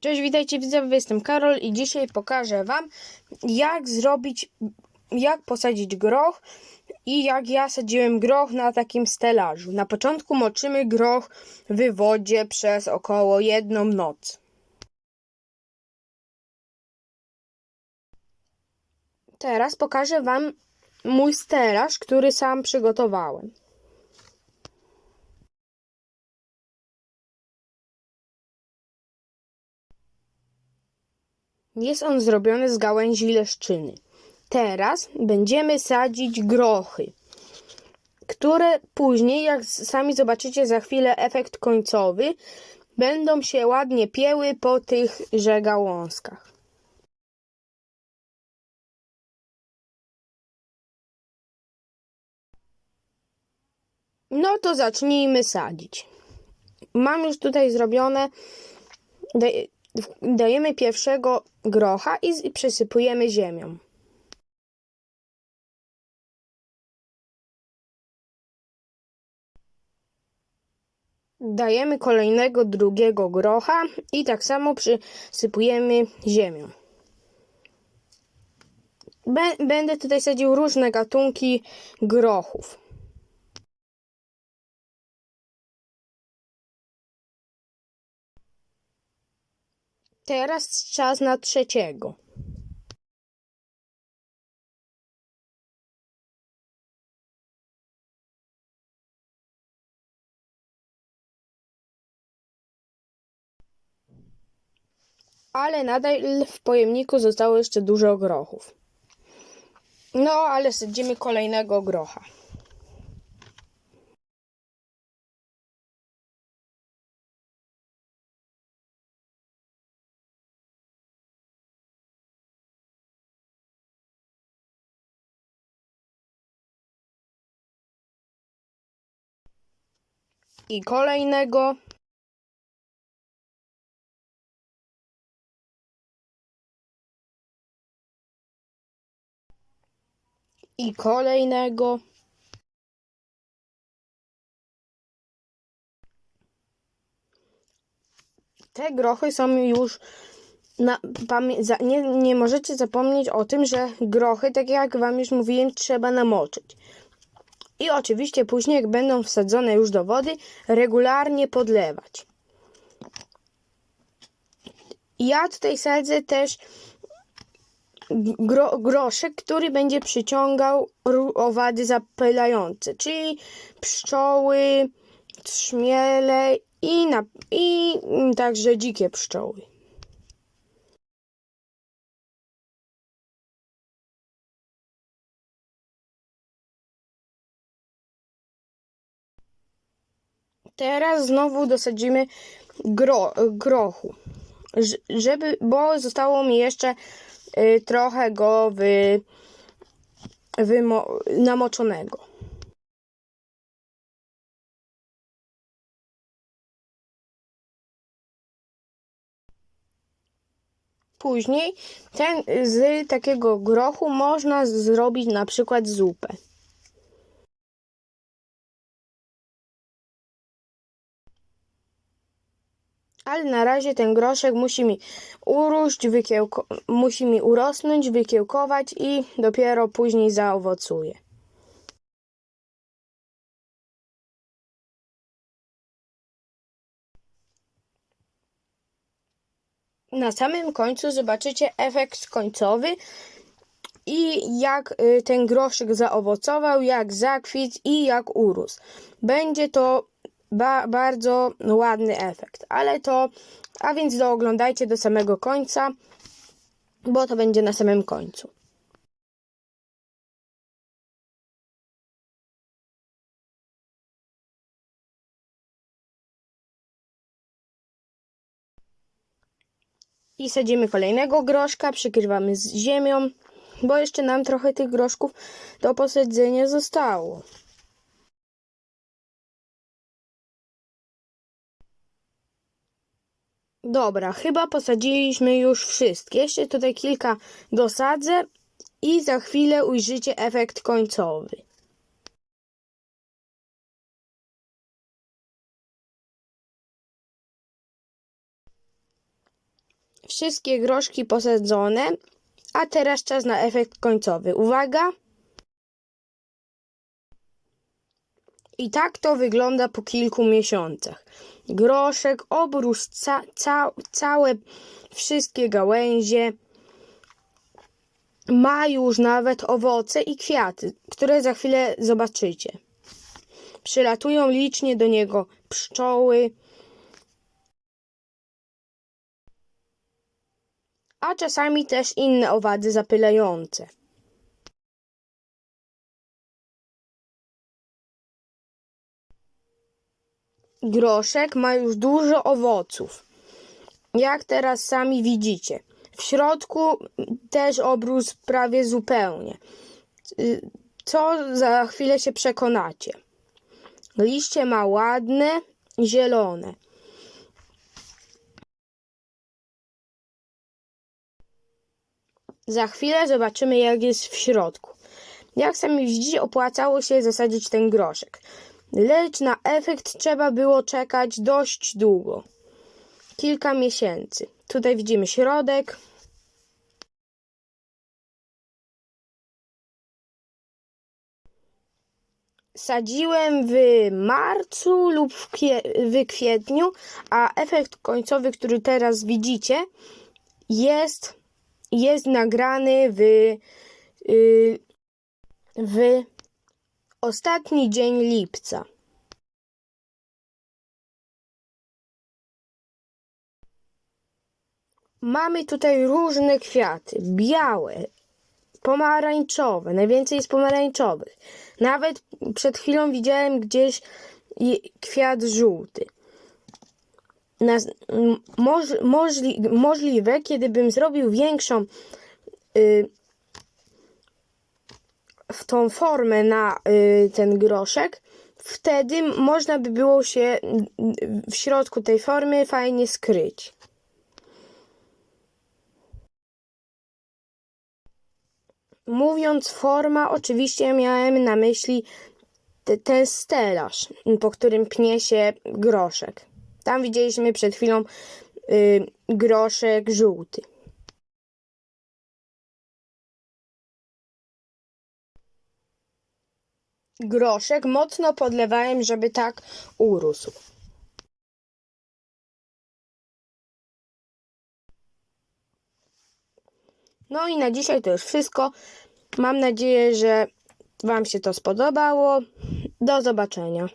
Cześć, witajcie widzowie, jestem Karol i dzisiaj pokażę Wam jak zrobić, jak posadzić groch i jak ja sadziłem groch na takim stelażu. Na początku moczymy groch w wodzie przez około jedną noc. Teraz pokażę Wam mój stelaż, który sam przygotowałem. Jest on zrobiony z gałęzi leszczyny. Teraz będziemy sadzić grochy, które później, jak sami zobaczycie za chwilę efekt końcowy, będą się ładnie pieły po tychże gałązkach. No to zacznijmy sadzić. Mam już tutaj zrobione. Daj- Dajemy pierwszego grocha i przysypujemy ziemią. Dajemy kolejnego drugiego grocha i tak samo przysypujemy ziemią. Bę- Będę tutaj sadził różne gatunki grochów. Teraz czas na trzeciego. Ale nadal w pojemniku zostało jeszcze dużo grochów. No, ale sadzimy kolejnego grocha. I kolejnego. I kolejnego. Te grochy są już. Na, nie, nie możecie zapomnieć o tym, że grochy, tak jak Wam już mówiłem, trzeba namoczyć. I oczywiście później, jak będą wsadzone już do wody, regularnie podlewać. Ja tutaj sadzę też gro, groszek, który będzie przyciągał owady zapylające, czyli pszczoły, trzmiele i, na, i także dzikie pszczoły. Teraz znowu dosadzimy gro, grochu, żeby, bo zostało mi jeszcze y, trochę go wy, wymo, namoczonego. Później ten z takiego grochu można zrobić na przykład zupę. Ale na razie ten groszek musi mi uróść, wykiełko- musi mi urosnąć, wykiełkować i dopiero później zaowocuje. Na samym końcu zobaczycie efekt końcowy i jak y, ten groszek zaowocował, jak zakwitł i jak urósł. Będzie to ba bardzo ładny efekt, ale to, a więc dooglądajcie do samego końca, bo to będzie na samym końcu. I sadzimy kolejnego groszka, przykrywamy z ziemią, bo jeszcze nam trochę tych groszków do posadzenia zostało. Dobra, chyba posadziliśmy już wszystkie. Jeszcze tutaj kilka dosadzę i za chwilę ujrzycie efekt końcowy. wszystkie groszki posadzone, a teraz czas na efekt końcowy. Uwaga! I tak to wygląda po kilku miesiącach. Groszek obrósł ca ca całe wszystkie gałęzie. Ma już nawet owoce i kwiaty, które za chwilę zobaczycie. Przylatują licznie do niego pszczoły, a czasami też inne owady zapylające. Groszek ma już dużo owoców. Jak teraz sami widzicie. W środku też obrósł prawie zupełnie. Co za chwilę się przekonacie. Liście ma ładne, zielone. Za chwilę zobaczymy, jak jest w środku. Jak sami widzicie, opłacało się zasadzić ten groszek. Lecz na efekt trzeba było czekać dość długo. Kilka miesięcy. Tutaj widzimy środek. Sadziłem w marcu lub w, w kwietniu, a efekt końcowy, który teraz widzicie, jest, jest nagrany w, y, w ostatni dzień lipca. Mamy tutaj różne kwiaty, białe, pomarańczowe, najwięcej jest pomarańczowych. Nawet przed chwilą widziałem gdzieś kwiat żółty. Na, moż, możli, możliwe, kiedybym zrobił większą y, w tą formę na y, ten groszek, wtedy można by było się w środku tej formy fajnie skryć. Mówiąc forma, oczywiście miałem na myśli te, ten stelaż, po którym pnie się groszek. Tam widzieliśmy przed chwilą y, groszek żółty. Groszek mocno podlewałem, żeby tak urósł. No i na dzisiaj to już wszystko. Mam nadzieję, że Wam się to spodobało. Do zobaczenia.